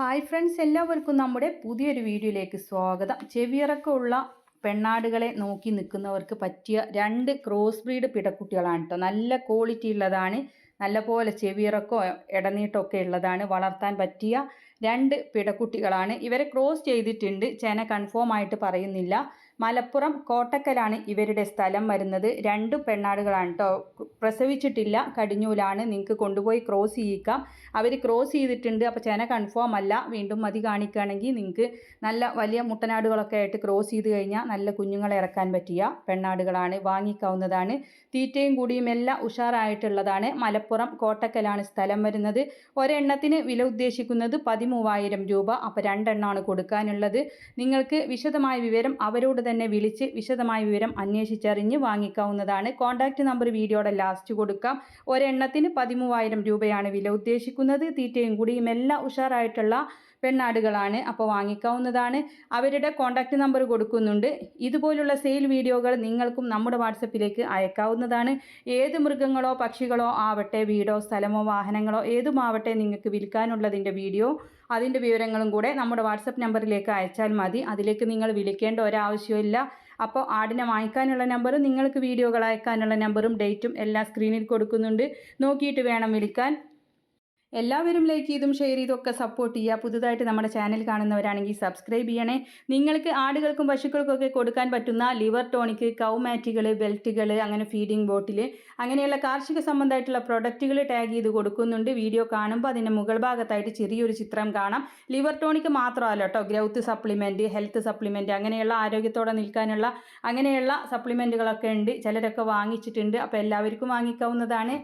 Hi friends എല്ലാവർക്കും നമ്മുടെ പുതിയൊരു വീഡിയോയിലേക്ക് സ്വാഗതം. ചെവിയിറക്കമുള്ള പെണ്ണാടുകളെ നോക്കി നിൽക്കുന്നവർക്ക് പറ്റിയ രണ്ട് ക്രോസ് ബ്രീഡ് പിടക്കുട്ടികളാണ് കേട്ടോ നല്ല ക്വാളിറ്റി ഉള്ളതാണ് നല്ലപോലെ ചെവിയിറക്കോ ഇടനീട്ടമൊക്കെ ഉള്ളതാണ് വളർത്താൻ പറ്റിയ രണ്ട് പിടക്കുട്ടികളാണ്. ഇവരെ ക്രോസ് ചെയ്തിട്ടുണ്ട്. ചേന കൺഫേം ആയിട്ട് പറയുന്നില്ല. മലപ്പുറം കോട്ടക്കലാണ് ഇവരുടെ സ്ഥലം വരുന്നത്. രണ്ട് പെണ്ണാടുകളാണ് കേട്ടോ പ്രസവിച്ചിട്ടില്ല. കടിഞ്ഞൂലാണ്. നിങ്ങൾക്ക് കൊണ്ടുപോയി ക്രോസ് ചെയ്യിക്കാം. അവർ ക്രോസ് ചെയ്തിട്ടുണ്ട്. അപ്പോൾ ചെന കൺഫേം അല്ല. വീണ്ടും മതി കാണിക്കുകയാണെങ്കിൽ നിങ്ങൾക്ക് നല്ല വലിയ മുട്ടനാടുകളൊക്കെ ആയിട്ട് ക്രോസ് ചെയ്ത് കഴിഞ്ഞാൽ നല്ല കുഞ്ഞുങ്ങളെ ഇറക്കാൻ പറ്റിയ പെണ്ണാടുകളാണ്. വാങ്ങിക്കാവുന്നതാണ്. തീറ്റയും കൂടിയും എല്ലാം ഉഷാറായിട്ടുള്ളതാണ്. മലപ്പുറം കോട്ടക്കലാണ് സ്ഥലം വരുന്നത്. ഒരെണ്ണത്തിന് വില ഉദ്ദേശിക്കുന്നത് പതിമൂവായിരം രൂപ. അപ്പോൾ രണ്ടെണ്ണമാണ് കൊടുക്കാനുള്ളത്. നിങ്ങൾക്ക് വിശദമായ വിവരം അവരോട് തന്നെ വിളിച്ച് വിശദമായ വിവരം അന്വേഷിച്ചറിഞ്ഞ് വാങ്ങിക്കാവുന്നതാണ്. കോൺടാക്റ്റ് നമ്പർ വീഡിയോയുടെ ലാസ്റ്റ് കൊടുക്കാം. ഒരെണ്ണത്തിന് പതിമൂവായിരം രൂപയാണ് വില ഉദ്ദേശിക്കുന്നത്. തീറ്റയും കൂടിയും എല്ലാം ഉഷാറായിട്ടുള്ള പെണ്ണാടുകളാണ് അപ്പോൾ വാങ്ങിക്കാവുന്നതാണ്. അവരുടെ കോൺടാക്റ്റ് നമ്പർ കൊടുക്കുന്നുണ്ട്. ഇതുപോലുള്ള സെയിൽ വീഡിയോകൾ നിങ്ങൾക്കും നമ്മുടെ വാട്സപ്പിലേക്ക് അയക്കാവുന്നതാണ്. ഏത് മൃഗങ്ങളോ പക്ഷികളോ ആവട്ടെ വീടോ സ്ഥലമോ വാഹനങ്ങളോ ഏതുമാവട്ടെ നിങ്ങൾക്ക് വിൽക്കാനുള്ളതിന്റെ വീഡിയോ അതിന്റെ വിവരങ്ങളും കൂടെ നമ്മുടെ വാട്സപ്പ് നമ്പറിലേക്ക് അയച്ചാൽ മതി. അതിലേക്ക് നിങ്ങൾ വിളിക്കേണ്ട ഒരാവശ്യമില്ല അപ്പോൾ ആടിനെ വാങ്ങിക്കാനുള്ള നമ്പറും നിങ്ങൾക്ക് വീഡിയോകൾ അയക്കാനുള്ള നമ്പറും ഡേറ്റും എല്ലാം സ്ക്രീനിൽ കൊടുക്കുന്നുണ്ട്. നോക്കിയിട്ട് വേണം വിളിക്കാൻ. എല്ലാവരും ലൈക്ക് ചെയ്തും ഷെയർ ചെയ്തും ഒക്കെ സപ്പോർട്ട് ചെയ്യുക. പുതുതായിട്ട് നമ്മുടെ ചാനൽ കാണുന്നവരാണെങ്കിൽ സബ്സ്ക്രൈബ് ചെയ്യണേ. നിങ്ങൾക്ക് ആടുകൾക്കും പശുക്കൾക്കും ഒക്കെ കൊടുക്കാൻ പറ്റുന്ന ലിവർ ടോണിക് കൗമാറ്റുകൾ ബെൽറ്റുകൾ അങ്ങനെ ഫീഡിംഗ് ബോട്ടിൽ അങ്ങനെയുള്ള കാർഷിക സംബന്ധമായിട്ടുള്ള പ്രൊഡക്റ്റുകൾ ടാഗ് ചെയ്ത് കൊടുക്കുന്നുണ്ട്. വീഡിയോ കാണുമ്പോൾ അതിന്റെ മുകൾ ഭാഗത്തായിട്ട് ചെറിയൊരു ചിത്രം കാണാം. ലിവർ ടോണിക് മാത്രമല്ല കേട്ടോ ഗ്രൗത്ത് സപ്ലിമെന്റ് ഹെൽത്ത് സപ്ലിമെന്റ് അങ്ങനെയുള്ള ആരോഗ്യത്തോടെ നിൽക്കാനുള്ള അങ്ങനെയുള്ള സപ്ലിമെന്റുകളൊക്കെ ഉണ്ട്. ചിലരൊക്കെ വാങ്ങിച്ചിട്ടുണ്ട്. അപ്പോൾ എല്ലാവർക്കും വാങ്ങിക്കാവുന്നതാണ്.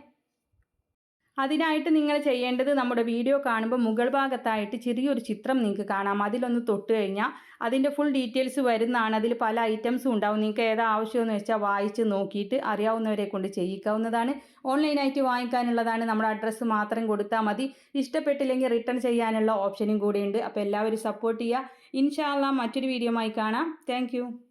അതിനായിട്ട് നിങ്ങൾ ചെയ്യേണ്ടത് നമ്മുടെ വീഡിയോ കാണുമ്പോൾ മുകൾ ഭാഗത്തായിട്ട് ചെറിയൊരു ചിത്രം നിങ്ങൾക്ക് കാണാം. അതിലൊന്ന് തൊട്ട് കഴിഞ്ഞാൽ അതിന്റെ ഫുൾ ഡീറ്റെയിൽസ് വരുന്നതാണ്. അതിൽ പല ഐറ്റംസും ഉണ്ടാവും. നിങ്ങൾക്ക് ഏതാ ആവശ്യമെന്ന് വെച്ചാൽ വായിച്ച് നോക്കിയിട്ട് അറിയാവുന്നവരെ കൊണ്ട് ചെയ്യിക്കാവുന്നതാണ്. ഓൺലൈനായിട്ട് വാങ്ങിക്കാനുള്ളതാണ്. നമ്മുടെ അഡ്രസ്സ് മാത്രം കൊടുത്താൽ മതി. ഇഷ്ടപ്പെട്ടില്ലെങ്കിൽ റിട്ടേൺ ചെയ്യാനുള്ള ഓപ്ഷനും കൂടിയുണ്ട് അപ്പോൾ എല്ലാവരും സപ്പോർട്ട് ചെയ്യുക. ഇൻഷാല്ല മറ്റൊരു വീഡിയോ ആയി കാണാം. താങ്ക്